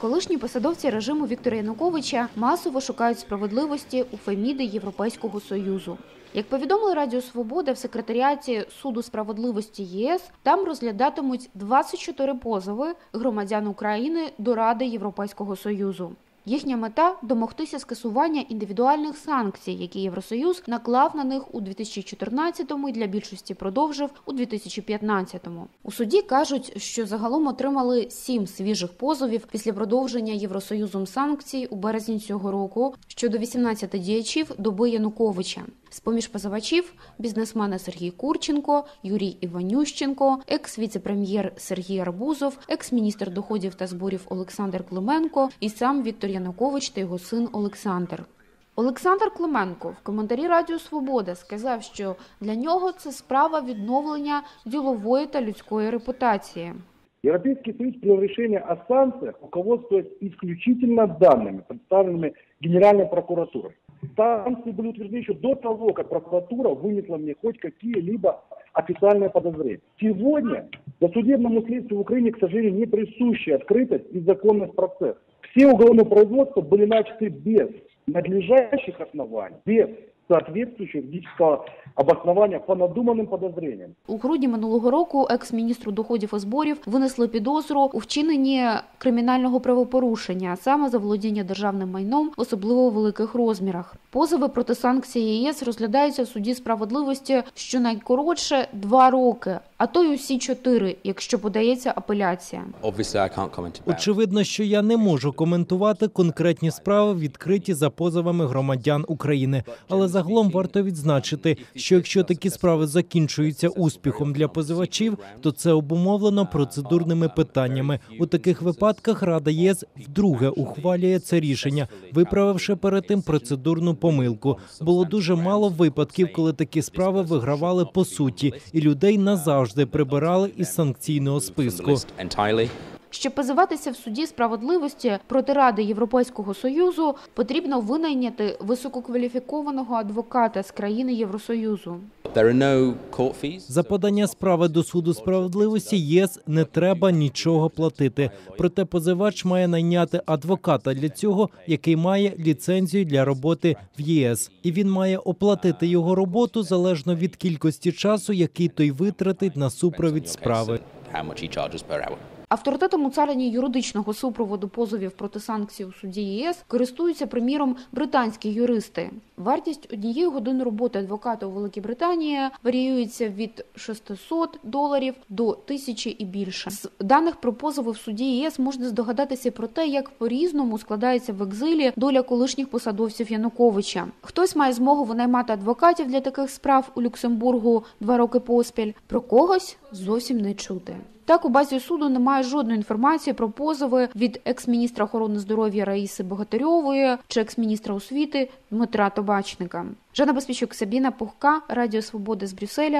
Колишні посадовці режиму Віктора Януковича масово шукають справедливості у Феміди Європейського Союзу. Як повідомили Радіо Свобода в секретаріаті Суду справедливості ЄС, там розглядатимуть 24 позови громадян України до Ради Європейського Союзу. Їхня мета домогтися скасування індивідуальних санкцій, які Євросоюз наклав на них у 2014-му і для більшості продовжив у 2015-му. У суді кажуть, що загалом отримали сім свіжих позовів після продовження Євросоюзом санкцій у березні цього року щодо 18 діячів доби Януковича. З поміж позивачів бізнесмени Сергій Курченко, Юрій Іванющенко, екс-віце-прем'єр Сергій Арбузов, екс-міністр доходів та зборів Олександр Клименко і сам Віктор Янукович та його син Олександр. Олександр Клименко в коментарі Радіо Свобода сказав, що для нього це справа відновлення ділової та людської репутації. Европейский Союз принял решение о санкциях, руководствуясь исключительно данными, представленными Генеральной прокуратурой. Санкции были утверждены еще до того, как прокуратура вынесла мне хоть какие-либо официальные подозрения. Сегодня досудебному следствию в Украине, к сожалению, не присуща открытость и законность процесса. Все уголовные производства были начаты без надлежащих оснований, без соответствующего юридического обоснования по надуманным подозрениям. У грудні минулого року екс-міністру доходів і зборів винесли підозру у вчиненні кримінального правопорушення, а саме заволодіння державним майном в особливо великих розмірах. Позови проти санкцій ЄС розглядаються в суді справедливості щонайкоротше два роки, а то й усі чотири, якщо подається апеляція. Очевидно, що я не можу коментувати конкретні справи, відкриті за позовами громадян України. Але загалом варто відзначити, що якщо такі справи закінчуються успіхом для позивачів, то це обумовлено процедурними питаннями. У таких випадках Рада ЄС вдруге ухвалює це рішення, виправивши перед тим процедурну помилку. Було дуже мало випадків, коли такі справи вигравали по суті, і людей назавжди прибирали із санкційного списку. Щоб позиватися в суді справедливості проти Ради Європейського Союзу, потрібно винайняти висококваліфікованого адвоката з країни Євросоюзу. За подання справи до суду справедливості ЄС не треба нічого платити. Проте позивач має найняти адвоката для цього, який має ліцензію для роботи в ЄС, і він має оплатити його роботу залежно від кількості часу, який той витратить на супровід справи. Авторитетом у царині юридичного супроводу позовів проти санкцій у суді ЄС користуються, приміром, британські юристи. Вартість однієї години роботи адвоката у Великій Британії варіюється від 600 доларів до 1000 і більше. З даних про позови в суді ЄС можна здогадатися про те, як по-різному складається в екзилі доля колишніх посадовців Януковича. Хтось має змогу винаймати адвокатів для таких справ у Люксембургу два роки поспіль. Про когось зовсім не чути. Так, у базі суду немає жодної інформації про позови від екс-міністра охорони здоров'я Раїси Богатирьової чи екс-міністра освіти Дмитра Тобачника. Жанна Безпічук, Сабіна Пухка, Радіо Свобода з Брюсселя,